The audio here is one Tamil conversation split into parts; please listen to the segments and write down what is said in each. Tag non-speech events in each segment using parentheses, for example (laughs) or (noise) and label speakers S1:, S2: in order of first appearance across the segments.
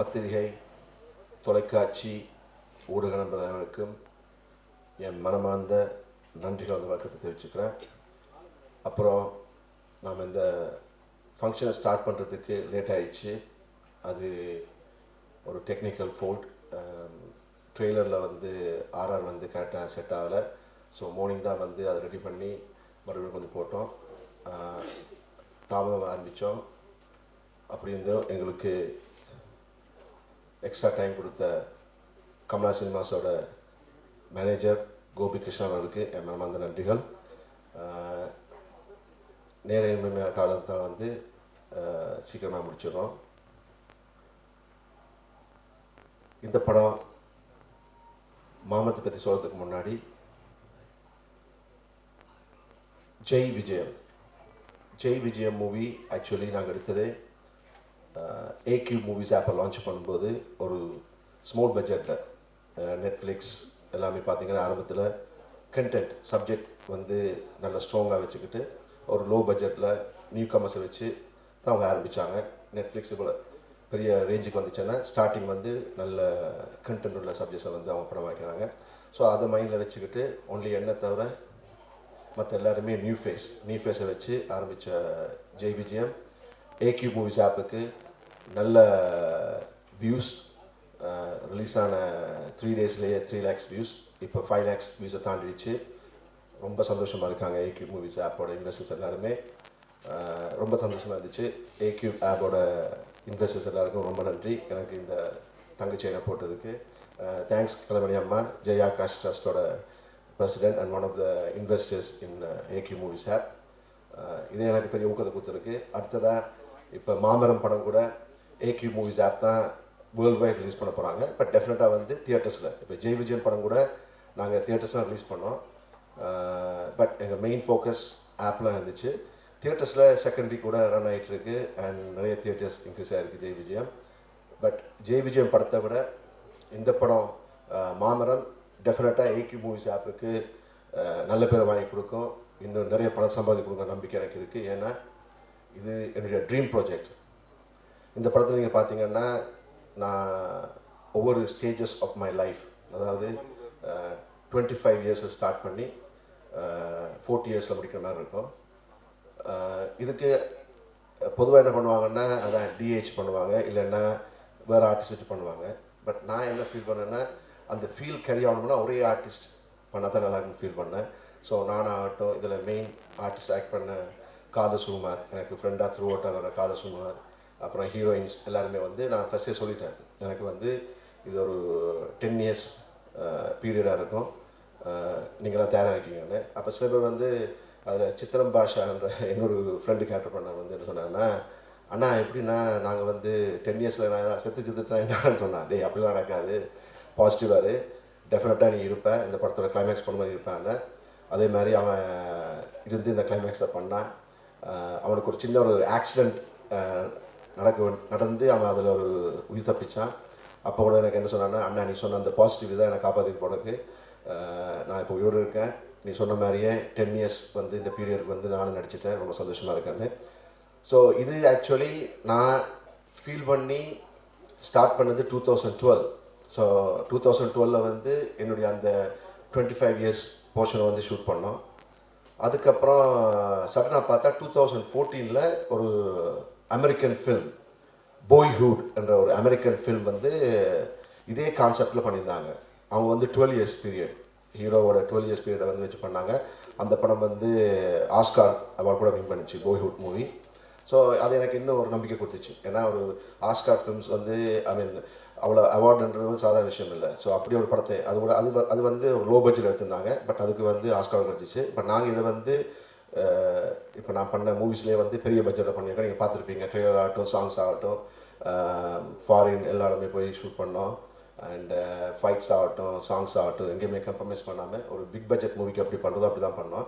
S1: பத்திரிகை தொலைக்காட்சி ஊடக நண்பர்களுக்கும் என் மனமார்ந்த நன்றிகள் அந்த வழக்கத்தை தெரிவிச்சுக்கிறேன். அப்புறம் நாம் இந்த ஃபங்க்ஷனை ஸ்டார்ட் பண்ணுறதுக்கு லேட் ஆயிடுச்சு. அது ஒரு டெக்னிக்கல் ஃபோல்ட் ட்ரெய்லரில் வந்து ஆர்ஆர் வந்து கரெக்டாக செட் ஆகலை. ஸோ மார்னிங் தான் வந்து அதை ரெடி பண்ணி மறுபடியும் கொஞ்சம் போட்டோம். தாமதம் ஆரம்பித்தோம். அப்படி இருந்தும் எங்களுக்கு எக்ஸ்ட்ரா டைம் கொடுத்த கமலா சினிமாஸோட மேனேஜர் கோபி கிருஷ்ணன் அவர்களுக்கு என் மனமார்ந்த நன்றிகள். அஹ், நேர காலத்தை வந்து சீக்கிரமாக முடிச்சிடுறோம். இந்த படம் மாமத்தை பற்றி சொல்கிறதுக்கு முன்னாடி ஜெய் விஜயம். ஜெய் விஜயம் மூவி ஆக்சுவலி நாங்கள் எடுத்தது ஏக்யூ மூவிஸ் ஆப்பை லான்ச் பண்ணும்போது ஒரு ஸ்மால் பட்ஜெட்டில் நெட்ஃப்ளிக்ஸ் எல்லாமே பார்த்தீங்கன்னா ஆரம்பத்தில் கண்டென்ட் சப்ஜெக்ட் வந்து நல்ல ஸ்ட்ராங்காக வச்சுக்கிட்டு ஒரு லோ பட்ஜெட்டில் நியூ கமர்ஸை வச்சு தான் அவங்க ஆரம்பித்தாங்க நெட்ஃப்ளிக்ஸ் போல் பெரிய ரேஞ்சுக்கு வந்துச்சுன்னா ஸ்டார்டிங் வந்து நல்ல கண்டென்ட் உள்ள சப்ஜெக்ட்ஸை வந்து அவங்க படம் ஸோ அதை மைண்டில் வச்சுக்கிட்டு ஒன்லி என்ன தவிர மற்ற எல்லாருமே நியூ ஃபேஸ் நியூ ஃபேஸை வச்சு ஆரம்பித்த ஜெய் விஜயம் ஏக்யூ மூவிஸ் ஆப்புக்கு நல்ல வியூஸ் ரிலீஸ் ஆன த்ரீ டேஸ்லேயே த்ரீ லேக்ஸ் வியூஸ் இப்போ ஃபைவ் லேக்ஸ் வியூஸை தாண்டிடுச்சு. ரொம்ப சந்தோஷமாக இருக்காங்க ஏக்யூ மூவிஸ் ஆப்போட இன்வெஸ்டர்ஸ் எல்லாருமே. ரொம்ப சந்தோஷமாக இருந்துச்சு. ஏக்யூ ஆப்போட இன்வெஸ்டர்ஸ் எல்லாருக்கும் ரொம்ப நன்றி. எனக்கு இந்த தங்கச்செயினை போட்டதுக்கு. தேங்க்ஸ் கலமணி அம்மா Jai Akash ட்ரஸ்டோட president and one of the investors in AQ movies app இது எனக்கு பெரிய ஊக்கத்தை கொடுத்துருக்கு. அடுத்ததாக இப்போ மாமரம் படம் கூட ஏக்யூ மூவிஸ் ஆப் தான் வேர்ல்டு வைட் ரிலீஸ் பண்ண போகிறாங்க பட் டெஃபினட்டாக வந்து தியேட்டர்ஸில் இப்போ ஜெய் விஜயன் படம் கூட நாங்கள் தியேட்டர்ஸ் தான் ரிலீஸ் பண்ணோம் பட் எங்கள் மெயின் ஃபோக்கஸ் ஆப்லாம் இருந்துச்சு. தியேட்டர்ஸில் செகண்டரி கூட ரன் ஆகிட்டு இருக்கு அண்ட் நிறைய தியேட்டர்ஸ் இன்க்ரீஸ் ஆகிருக்கு ஜெய் விஜயம் பட் ஜெய் விஜயம் படத்தை விட இந்த படம் மாமரம் டெஃபினட்டாக ஏகி மூவிஸ் ஆப்புக்கு நல்ல பேரை வாங்கி கொடுக்கும். இன்னும் நிறைய பணம் சம்பாதி கொடுக்க நம்பிக்கை எனக்கு இருக்குது ஏன்னா இது என்னுடைய ட்ரீம் ப்ராஜெக்ட் இந்த படத்தில் நீங்கள் பார்த்தீங்கன்னா நான் ஒவ்வொரு ஸ்டேஜஸ் ஆஃப் மை லைஃப் அதாவது டுவெண்ட்டி ஃபைவ் இயர்ஸை ஸ்டார்ட் பண்ணி ஃபோர்ட்டி இயர்ஸில் முடிக்கிற மாதிரி இருக்கும். இதுக்கு பொதுவாக என்ன பண்ணுவாங்கன்னா அதான் டிஹெச் பண்ணுவாங்க இல்லைன்னா வேறு ஆர்டிஸ்ட் வச்சு பண்ணுவாங்க. பட் நான் என்ன ஃபீல் பண்ணேன்னா அந்த ஃபீல் கேரி ஆகணும்னா ஒரே ஆர்டிஸ்ட் பண்ணால் தான் நல்லா இருக்குன்னு ஃபீல் பண்ணேன். ஸோ நானாகட்டும் இதில் மெயின் ஆர்டிஸ்ட் ஆக்ட் பண்ண காத சுகுமார் எனக்கு ஃப்ரெண்டாக த்ரூ அவுட் அதோட காத சுகுமார் அப்புறம் ஹீரோயின்ஸ் எல்லாருமே வந்து நான் ஃபஸ்ட்டே சொல்லிட்டேன். எனக்கு வந்து இது ஒரு டென் இயர்ஸ் பீரியடாக இருக்கும். நீங்களாம் தயாராக இருக்கீங்கன்னு. அப்போ சில பேர் வந்து அதில் சித்திரம் பாஷான்ற இன்னொரு ஃப்ரெண்டு கேரக்டர் பண்ண வந்து என்ன சொன்னாங்கன்னா அண்ணா எப்படின்னா நாங்கள் வந்து டென் இயர்ஸில் நான் செத்து செத்துட்டேன் என்னன்னு (laughs) சொன்னேன். டே அப்படிலாம் நடக்காது. பாசிட்டிவாக டெஃபினட்டாக நீ இருப்பேன் இந்த படத்தோட கிளைமேக்ஸ் பண்ண மாதிரி இருப்பேன் அதே மாதிரி அவன் இருந்து இந்த கிளைமேக்ஸை பண்ணான். அவனுக்கு ஒரு சின்ன ஒரு ஆக்சிடெண்ட் நடக்க நடந்து அவன் அதில் ஒரு உயிர் தப்பிச்சான். அப்போ கூட எனக்கு என்ன சொன்னான்னா அண்ணா நீ சொன்ன அந்த பாசிட்டிவ் தான் எனக்கு காப்பாற்றி போனதுக்கு நான் இப்போ உயிரோடு இருக்கேன். நீ சொன்ன மாதிரியே டென் இயர்ஸ் வந்து இந்த பீரியடுக்கு வந்து நானும் நடிச்சிட்டேன். ரொம்ப சந்தோஷமாக இருக்கேன்னு. ஸோ இது ஆக்சுவலி நான் ஃபீல் பண்ணி ஸ்டார்ட் பண்ணது two thousand twelve so two thousand டுவெலில் வந்து என்னுடைய அந்த டுவெண்ட்டி ஃபைவ் இயர்ஸ் போர்ஷனை வந்து ஷூட் பண்ணோம். அதுக்கப்புறம் சடனாக பார்த்தா டூ தௌசண்ட் ஃபோர்டீனில் ஒரு அமெரிக்கன் ஃபில்ம் பாய்ஹுட் என்ற ஒரு அமெரிக்கன் ஃபில்ம் வந்து இதே கான்செப்டில் பண்ணியிருந்தாங்க. அவங்க வந்து டுவெல் இயர்ஸ் பீரியட் ஹீரோவோட டுவெல் இயர்ஸ் பீரியடை வந்து வச்சு பண்ணாங்க. அந்த படம் வந்து ஆஸ்கார் அவார்ட் கூட வின் பண்ணிச்சு பாய்ஹுட் மூவி ஸோ அது எனக்கு இன்னும் ஒரு நம்பிக்கை கொடுத்துச்சு. ஏன்னா ஒரு ஆஸ்கார் ஃபிலிம்ஸ் வந்து ஐ மீன் அவ்வளோ அவார்டுன்றது சாதாரண விஷயம் இல்லை. ஸோ அப்படி ஒரு படத்தை அது கூட அது அது வந்து லோ பட்ஜெட் எடுத்திருந்தாங்க. பட் அதுக்கு வந்து ஆஸ்கார் கிடச்சிச்சு. பட் நாங்கள் இதை வந்து இப்போ நான் பண்ண மூவிஸ்லேயே வந்து பெரிய பட்ஜெட்டில் பண்ணியிருக்கோம். நீங்கள் பார்த்துருப்பீங்க. ட்ரெய்லர் ஆகட்டும் சாங்ஸ் ஆகட்டும் ஃபாரின் எல்லாருமே போய் ஷூட் பண்ணோம். அண்ட் ஃபைட்ஸ் ஆகட்டும் சாங்ஸ் ஆகட்டும் எங்கேயுமே கம்ப்ரமைஸ் பண்ணாமல் ஒரு பிக் பட்ஜெட் மூவிக்கு அப்படி பண்ணுறதோ அப்படி தான் பண்ணோம்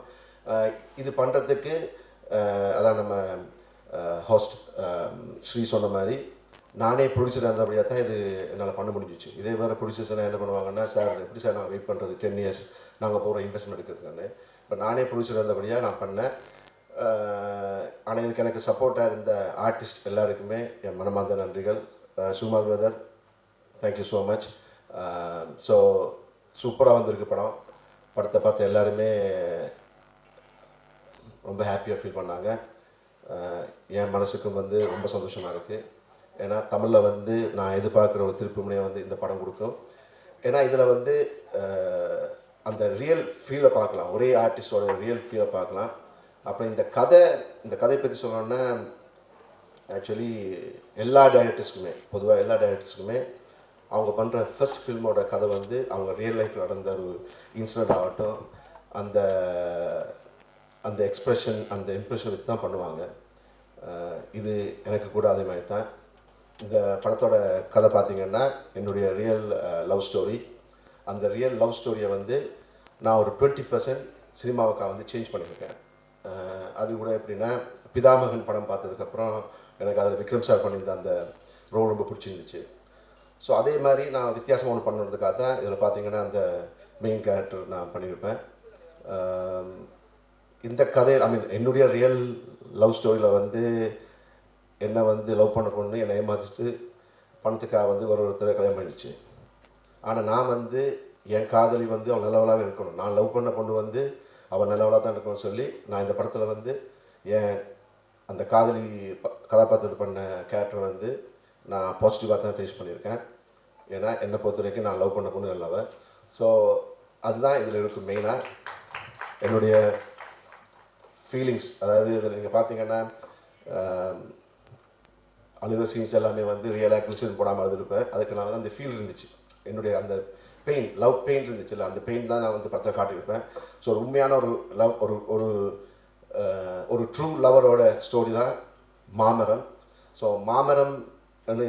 S1: இது பண்ணுறதுக்கு அதான் நம்ம ஹோஸ்ட் ஸ்ரீ சொன்ன மாதிரி நானே ப்ரொடியூசர் இருந்தபடியாக தான் இது என்னால் பண்ண முடிஞ்சிச்சு. இதே வேறு ப்ரொடியூசர்ஸ்லாம் என்ன பண்ணுவாங்கன்னா சார் எப்படி சார் நான் வெயிட் பண்ணுறது டென் இயர்ஸ் நாங்கள் போகிற இன்வெஸ்ட்மெண்ட் எடுக்கிறதுன்னு இப்போ நானே ப்ரொடியூசர் இருந்தபடியாக நான் பண்ணேன். ஆனால் இதுக்கு எனக்கு சப்போர்ட்டாக இருந்த ஆர்டிஸ்ட் எல்லாருக்குமே என் மனமார்ந்த நன்றிகள். சுமார் brother thank you so much so சூப்பராக வந்திருக்கு படம். படத்தை பார்த்து எல்லாருமே ரொம்ப ஹாப்பியாக ஃபீல் பண்ணாங்க. என் மனசுக்கும் வந்து ரொம்ப சந்தோஷமாக இருக்குது ஏன்னா தமிழில் வந்து நான் எதிர்பார்க்குற ஒரு திருப்பு முனையை வந்து இந்த படம் கொடுக்கும். ஏன்னா இதில் வந்து அந்த ரியல் ஃபீலை பார்க்கலாம். ஒரே ஆர்டிஸ்டோட ரியல் ஃபீலை பார்க்கலாம். அப்புறம் இந்த கதை இந்த கதை பற்றி சொல்லணும்னா ஆக்சுவலி எல்லா டைரக்டர்ஸ்க்குமே பொதுவாக எல்லா டைரக்டர்ஸ்க்குமே அவங்க பண்ணுற ஃபர்ஸ்ட் ஃபில்மோட கதை வந்து அவங்க ரியல் லைஃப்பில் நடந்த ஒரு இன்சிடென்ட் ஆகட்டும் அந்த அந்த எக்ஸ்ப்ரெஷன் அந்த இம்ப்ரெஷன் வச்சு தான் பண்ணுவாங்க இது எனக்கு கூட அதே மாதிரி தான் இந்த படத்தோட கதை பார்த்தீங்கன்னா என்னுடைய ரியல் லவ் ஸ்டோரி அந்த ரியல் லவ் ஸ்டோரியை வந்து நான் ஒரு டுவெண்ட்டி பர்சன்ட் சினிமாவுக்காக வந்து சேஞ்ச் பண்ணியிருக்கேன் அது கூட எப்படின்னா பிதாமகன் படம் பார்த்ததுக்கப்புறம் எனக்கு அதில் விக்ரம் சார் பண்ணியிருந்த அந்த ரோல் ரொம்ப பிடிச்சிருந்துச்சு. ஸோ அதே மாதிரி நான் வித்தியாசமாக ஒன்று பண்ணுறதுக்காக தான் இதில் பார்த்தீங்கன்னா அந்த மெயின் கேரக்டர் நான் பண்ணியிருப்பேன். இந்த கதை ஐ மீன் என்னுடைய ரியல் லவ் ஸ்டோரியில் வந்து என்னை வந்து லவ் பண்ண பொண்ணு என்னை ஏமாத்திட்டு பணத்துக்காக வந்து ஒரு ஒருத்தரை கல்யாணம் பண்ணிடுச்சு. ஆனால் நான் வந்து என் காதலி வந்து அவள் நல்லவளாக இருக்கணும். நான் லவ் பண்ண பொண்ணு வந்து அவள் நல்லவளாக தான் இருக்கணும்னு சொல்லி நான் இந்த படத்தில் வந்து என் அந்த காதலி ப- கதாபாத்திரத்தை பண்ண கேரக்டர் வந்து நான் பாசிட்டிவாக தான் ஃபேஸ் பண்ணியிருக்கேன். ஏன்னா என்னை பொறுத்த வரைக்கும் நான் லவ் பண்ண பொண்ணு நல்லவன் ஸோ அதுதான் இதில் இருக்கும் மெயினாக என்னுடைய ஃபீலிங்ஸ் அதாவது இதில் நீங்கள் பார்த்தீங்கன்னா அழுகிற சீன்ஸ் எல்லாமே வந்து ரியலாக கிளிசன் போடாமல் அழுதுருப்பேன் அதுக்கு நான் வந்து அந்த ஃபீல் இருந்துச்சு. என்னுடைய அந்த பெயின் லவ் பெயின் இருந்துச்சுல்ல அந்த பெயின் தான் நான் வந்து படத்தை காட்டியிருப்பேன். ஸோ ஒரு உண்மையான ஒரு லவ் ஒரு ஒரு ஒரு ட்ரூ லவரோட ஸ்டோரி தான் மாமரம். ஸோ மாமரம்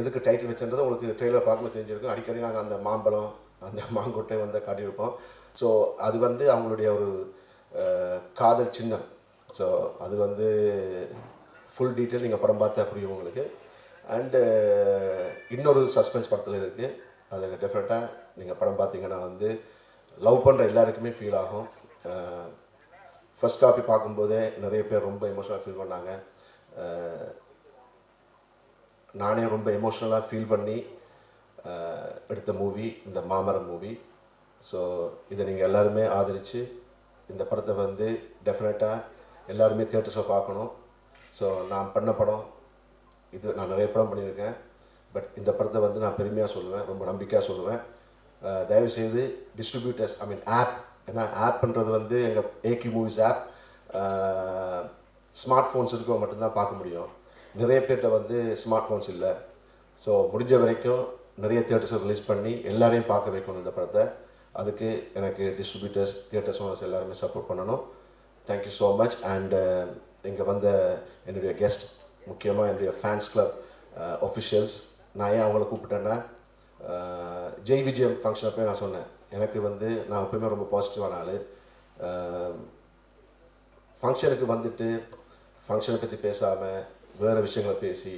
S1: எதுக்கு டைட்டில் வச்சுன்றது உங்களுக்கு ட்ரெயிலர் பார்க்கும்போது தெரிஞ்சிருக்கும். அடிக்கடி நாங்கள் அந்த மாம்பழம் அந்த மாங்கொட்டை வந்து காட்டியிருப்போம். ஸோ அது வந்து அவங்களுடைய ஒரு காதல் சின்னம். ஸோ அது வந்து ஃபுல் டீட்டெயில் நீங்கள் படம் பார்த்தா புரியும் உங்களுக்கு. அண்டு uh, இன்னொரு சஸ்பென்ஸ் படத்தில் இருக்குது அது டெஃபினட்டாக நீங்கள் படம் பார்த்தீங்கன்னா வந்து லவ் பண்ணுற எல்லாருக்குமே ஃபீல் ஆகும். Uh, ஃபர்ஸ்ட் காப்பி பார்க்கும்போதே நிறைய பேர் ரொம்ப எமோஷனலாக ஃபீல் பண்ணாங்க. Uh, நானே ரொம்ப எமோஷ்னலாக ஃபீல் பண்ணி எடுத்த மூவி இந்த மாமரம் மூவி ஸோ இதை நீங்கள் எல்லாருமே ஆதரித்து இந்த படத்தை வந்து டெஃபினட்டாக எல்லாருமே தியேட்டர்ஸை பார்க்கணும். ஸோ நான் பண்ண படம் இது நான் நிறைய படம் பண்ணியிருக்கேன். பட் இந்த படத்தை வந்து நான் பெருமையாக சொல்லுவேன் ரொம்ப நம்பிக்கையாக சொல்லுவேன். தயவுசெய்து டிஸ்ட்ரிபியூட்டர்ஸ் ஐ மீன் ஆப் ஏன்னா ஆப்ன்றது வந்து எங்கள் ஏகி மூவிஸ் ஆப் ஸ்மார்ட் ஃபோன்ஸ் இருக்கவங்க மட்டும்தான் பார்க்க முடியும். நிறைய பேர்கிட்ட வந்து ஸ்மார்ட் ஃபோன்ஸ் இல்லை. ஸோ முடிஞ்ச வரைக்கும் நிறைய தியேட்டர்ஸை ரிலீஸ் பண்ணி எல்லாரையும் பார்க்க வைக்கணும் இந்த படத்தை. அதுக்கு எனக்கு டிஸ்ட்ரிபியூட்டர்ஸ் தியேட்டர்ஸ் ஓனர்ஸ் எல்லாருமே சப்போர்ட் பண்ணணும். Thank you so much and இங்கே வந்த என்னுடைய கெஸ்ட் முக்கியமாக என்னுடைய ஃபேன்ஸ் கிளப் ஒஃபிஷியல்ஸ் நான் ஏன் அவங்கள கூப்பிட்டேன்னா ஜெய் விஜயம் ஃபங்க்ஷன் அப்போ நான் சொன்னேன். எனக்கு வந்து நான் எப்பவுமே ரொம்ப பாசிட்டிவான ஆள். ஃபங்க்ஷனுக்கு வந்துட்டு ஃபங்க்ஷனை பற்றி பேசாமல் வேறு விஷயங்களை பேசி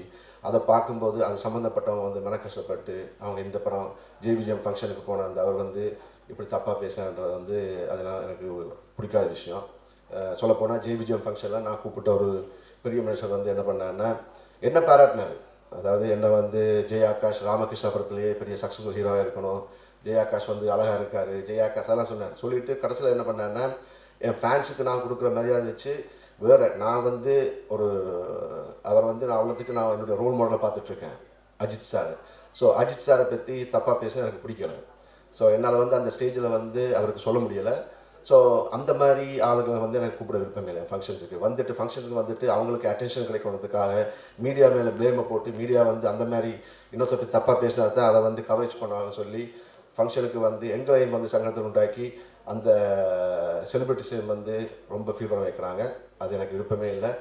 S1: அதை பார்க்கும்போது அது சம்மந்தப்பட்டவங்க வந்து மன கஷ்டப்பட்டு அவங்க இந்த படம் ஜெய் விஜயம் ஃபங்க்ஷனுக்கு போன அந்த அவர் வந்து இப்படி தப்பாக பேசுறது வந்து அதெல்லாம் எனக்கு பிடிக்காத விஷயம். சொல்லப்போனால் ஜெய் விஜயம் ஃபங்க்ஷனில் நான் கூப்பிட்ட ஒரு பெரிய மனுஷர் வந்து என்ன பண்ணாருன்னா என்ன பாராட்டினார்? அதாவது என்ன வந்து ஜெய் ஆகாஷ் ராமகிருஷ்ண படத்துலேயே பெரிய சக்ஸஸ்ஃபுல் ஹீரோவாக இருக்கணும். ஜெய் ஆகாஷ் வந்து அழகாக இருக்கார். ஜெய் ஆகாஷ் அதெல்லாம் சொன்னார். சொல்லிட்டு கடைசியில் என்ன பண்ணாருன்னா என் ஃபேன்ஸுக்கு நான் கொடுக்குற மரியாதை வச்சு வேறு நான் வந்து ஒரு அவர் வந்து நான் அவ்வளோத்துக்கு நான் என்னுடைய ரோல் மாடலை பார்த்துட்ருக்கேன் அஜித் சார் ஸோ அஜித் சாரை பற்றி தப்பாக பேச எனக்கு பிடிக்கல. ஸோ என்னால் வந்து அந்த ஸ்டேஜில் வந்து அவருக்கு சொல்ல முடியலை. ஸோ அந்த மாதிரி ஆளுங்களை வந்து எனக்கு கூப்பிட விருப்பம் இல்லை. ஃபங்க்ஷன்ஸுக்கு வந்துட்டு ஃபங்க்ஷனுக்கு வந்துட்டு அவங்களுக்கு அட்டென்ஷன் கிடைக்கணுன்றதுக்காக மீடியா மேலே ப்ளேமை போட்டு மீடியா வந்து அந்த மாதிரி இன்னொருத்த பற்றி தப்பாக பேசினா தான் அதை வந்து கவரேஜ் பண்ணுவாங்கன்னு சொல்லி ஃபங்க்ஷனுக்கு வந்து எங்களையும் வந்து சங்கடத்தை உண்டாக்கி அந்த செலிப்ரிட்டிஸையும் வந்து ரொம்ப ஃபீல் பண்ண வைக்கிறாங்க. அது எனக்கு விருப்பமே இல்லை.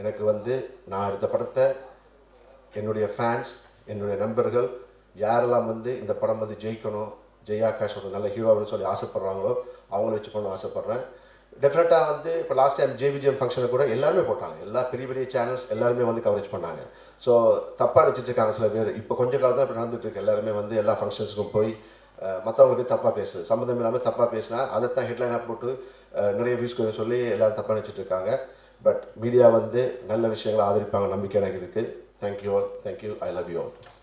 S1: எனக்கு வந்து நான் எடுத்த படத்தை என்னுடைய ஃபேன்ஸ் என்னுடைய நண்பர்கள் யாரெல்லாம் வந்து இந்த படம் வந்து ஜெயிக்கணும் ஜெய் ஆகாஷ் ஒரு நல்ல ஹீரோன்னு சொல்லி ஆசைப்படுறாங்களோ அவங்கள வச்சு பண்ண ஆசைப்பட்றேன். டெஃபினட்டாக வந்து இப்போ லாஸ்ட் டைம் ஜேவிஜிஎம் ஃபங்க்ஷனில் கூட எல்லாருமே போட்டாங்க. எல்லா பெரிய பெரிய சேனல்ஸ் எல்லாருமே வந்து கவரேஜ் பண்ணாங்க. ஸோ தப்பாக நினைச்சிட்டுருக்காங்க சில பேர். இப்போ கொஞ்ச காலம் தான் இப்போ நடந்துட்டு இருக்கு. எல்லாருமே வந்து எல்லா ஃபங்க்ஷன்ஸுக்கும் போய் மற்றவங்களுக்கு தப்பாக பேசுது. சம்மந்தம் இல்லாமல் தப்பாக பேசினா அதைத்தான் ஹெட்லைனாக போட்டு நிறைய வியூஸ் கொஞ்சம் சொல்லி எல்லாரும் தப்பாக நினச்சிட்ருக்காங்க பட் மீடியா வந்து நல்ல விஷயங்களை ஆதரிப்பாங்க நம்பிக்கை எனக்கு இருக்குது thank you all thank you I love you all